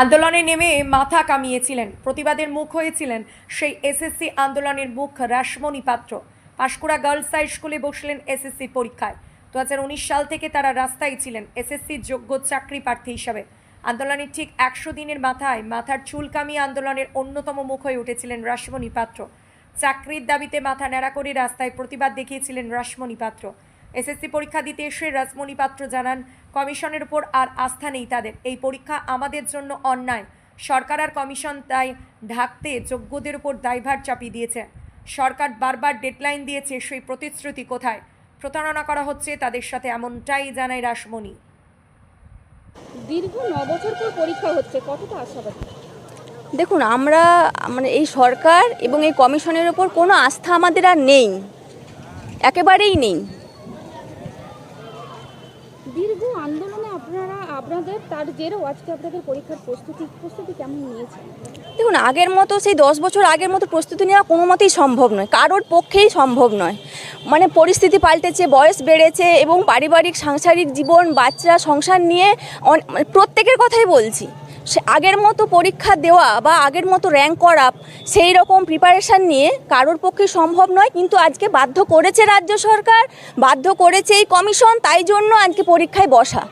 আন্দোলনে নেমে মাথা কামিয়েছিলেন, প্রতিবাদের মুখ হয়েছিলেন সেই এসএসসি আন্দোলনের মুখ রাসমণি পাত্র। পাঁশকুড়া গার্লস হাই স্কুলে বসলেন এসএসসি পরীক্ষায়। দু হাজার উনিশ সাল থেকে তারা রাস্তায় ছিলেন এসএসসি যোগ্য চাকরি প্রার্থী হিসাবে। আন্দোলনের ঠিক একশো দিনের মাথায় মাথার চুল কামিয়ে আন্দোলনের অন্যতম মুখ হয়ে উঠেছিলেন রাসমণি পাত্র। চাকরির দাবিতে মাথা ন্যাড়া করে রাস্তায় প্রতিবাদ দেখিয়েছিলেন রাসমণি পাত্র। এসএসসি পরীক্ষা দিতে এসে রাসমণি পাত্র জানান কমিশনের উপর আর আস্থা নেই তাদের। এই পরীক্ষা আমাদের জন্য অন্যায়। সরকার আর কমিশন তাই ঢাকতে যোগ্যদের উপর দায়ভার চাপিয়ে দিয়েছে। সরকার বারবার ডেডলাইন দিয়েছে সেই প্রতিশ্রুতি কোথায়? প্রতারণা করা হচ্ছে তাদের সাথে এমনটাই জানায় রাসমণি। দীর্ঘ ন বছর পর পরীক্ষা হচ্ছে কতটা আশাবাদী? দেখুন আমরা মানে এই সরকার এবং এই কমিশনের ওপর কোনো আস্থা আমাদের আর নেই। একেবারেই নেই। দীর্ঘ আন্দোলনে আপনারা, আপনাদের তার জেরেও আজকে আপনাদের পরীক্ষার প্রস্তুতি প্রস্তুতি কেমন নিয়েছেন দেখুন, আগের মতো সেই দশ বছর আগের মতো প্রস্তুতি নেওয়া কোনো মতেই সম্ভব নয়। কারোর পক্ষেই সম্ভব নয়। মানে পরিস্থিতি পাল্টেছে, বয়স বেড়েছে এবং পারিবারিক, সাংসারিক জীবন, বাচ্চা, সংসার নিয়ে মানে প্রত্যেকের কথাই বলছি। আগের মতো পরীক্ষা দেওয়া বা আগের মতো র্যাঙ্ক করা সেই রকম প্রিপারেশান নিয়ে কারোর পক্ষে সম্ভব নয়। কিন্তু আজকে বাধ্য করেছে রাজ্য সরকার, বাধ্য করেছে এই কমিশন তাই জন্য আজকে পরীক্ষায় বসা।